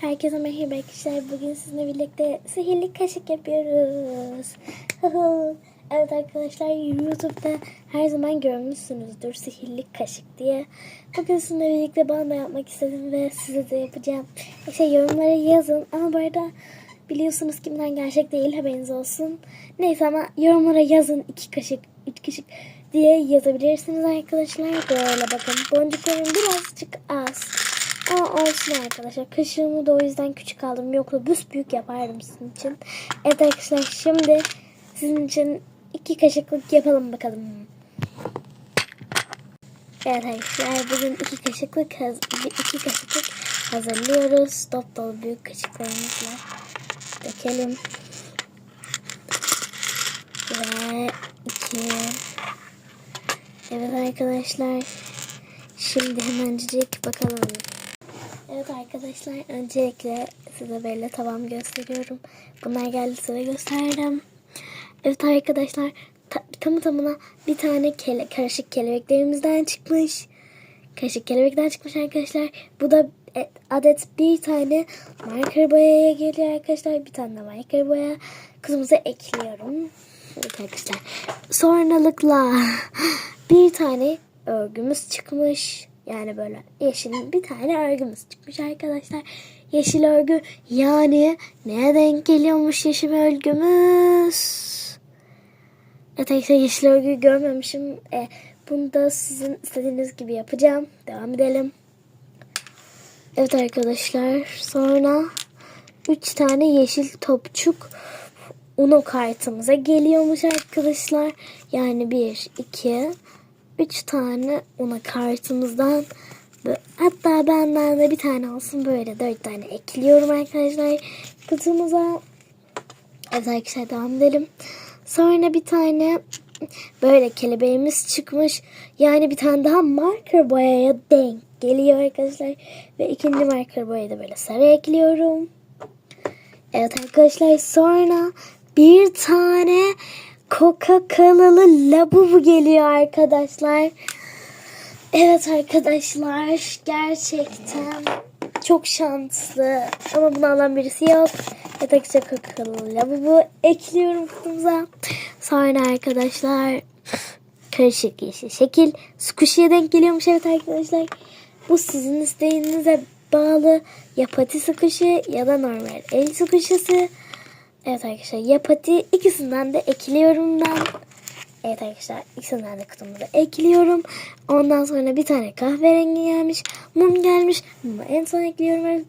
Herkese merhaba arkadaşlar. Bugün sizinle birlikte sihirli kaşık yapıyoruz. evet arkadaşlar YouTube'da her zaman görmüşsünüzdür sihirli kaşık diye. Bugün sizinle birlikte bana yapmak istedim ve size de yapacağım. İşte yorumlara yazın ama bu arada biliyorsunuz ki bunlar gerçek değil haberiniz olsun. Neyse ama yorumlara yazın iki kaşık, üç kaşık diye yazabilirsiniz arkadaşlar. Böyle bakın boncuklarım birazcık az. Olsun arkadaşlar. Kaşığımı da o yüzden küçük aldım. Yoksa büyük yapardım sizin için. Evet arkadaşlar şimdi sizin için iki kaşıklık yapalım bakalım. Evet arkadaşlar bugün iki kaşıklık iki kaşıklık hazırlıyoruz. Dop dolu büyük kaşıklarımızla dökelim. Ve iki. Evet arkadaşlar. Şimdi hemencik bakalım. Evet arkadaşlar öncelikle size böyle tavam gösteriyorum. Bunlar geldi size gösterdim. Evet arkadaşlar ta- tamı tamına bir tane kele karışık kelebeklerimizden çıkmış. Karışık kelebekten çıkmış arkadaşlar. Bu da e, adet bir tane marker boyaya geliyor arkadaşlar. Bir tane de marker boya kızımıza ekliyorum. Evet arkadaşlar. Sonralıkla bir tane örgümüz çıkmış. Yani böyle yeşil bir tane örgümüz çıkmış arkadaşlar. Yeşil örgü yani neye denk geliyormuş yeşil örgümüz? Evet arkadaşlar yeşil örgüyü görmemişim. E, bunu da sizin istediğiniz gibi yapacağım. Devam edelim. Evet arkadaşlar sonra 3 tane yeşil topçuk Uno kartımıza geliyormuş arkadaşlar. Yani 1, 2, 3 tane Uno kartımızdan hatta benden de bir tane olsun böyle 4 tane ekliyorum arkadaşlar kutumuza. Evet arkadaşlar devam edelim. Sonra bir tane böyle kelebeğimiz çıkmış. Yani bir tane daha marker boyaya denk geliyor arkadaşlar. Ve ikinci marker boyayı da böyle sarı ekliyorum. Evet arkadaşlar sonra bir tane Coca-Cola'lı labubu geliyor arkadaşlar. Evet arkadaşlar gerçekten çok şanslı. Ama bunu alan birisi yok. Evet arkadaşlar Coca-Cola'lı labubu ekliyorum kutumuza. Sonra arkadaşlar karışık yeşil şekil. Squishy'ye denk geliyormuş evet arkadaşlar. Bu sizin isteğinize bağlı ya pati squishy ya da normal el squishy'si. Evet arkadaşlar ya pati ikisinden de ekliyorum ben. Evet arkadaşlar ikisinden de kutumuza ekliyorum. Ondan sonra bir tane kahverengi gelmiş. Mum gelmiş. Mumu en son ekliyorum.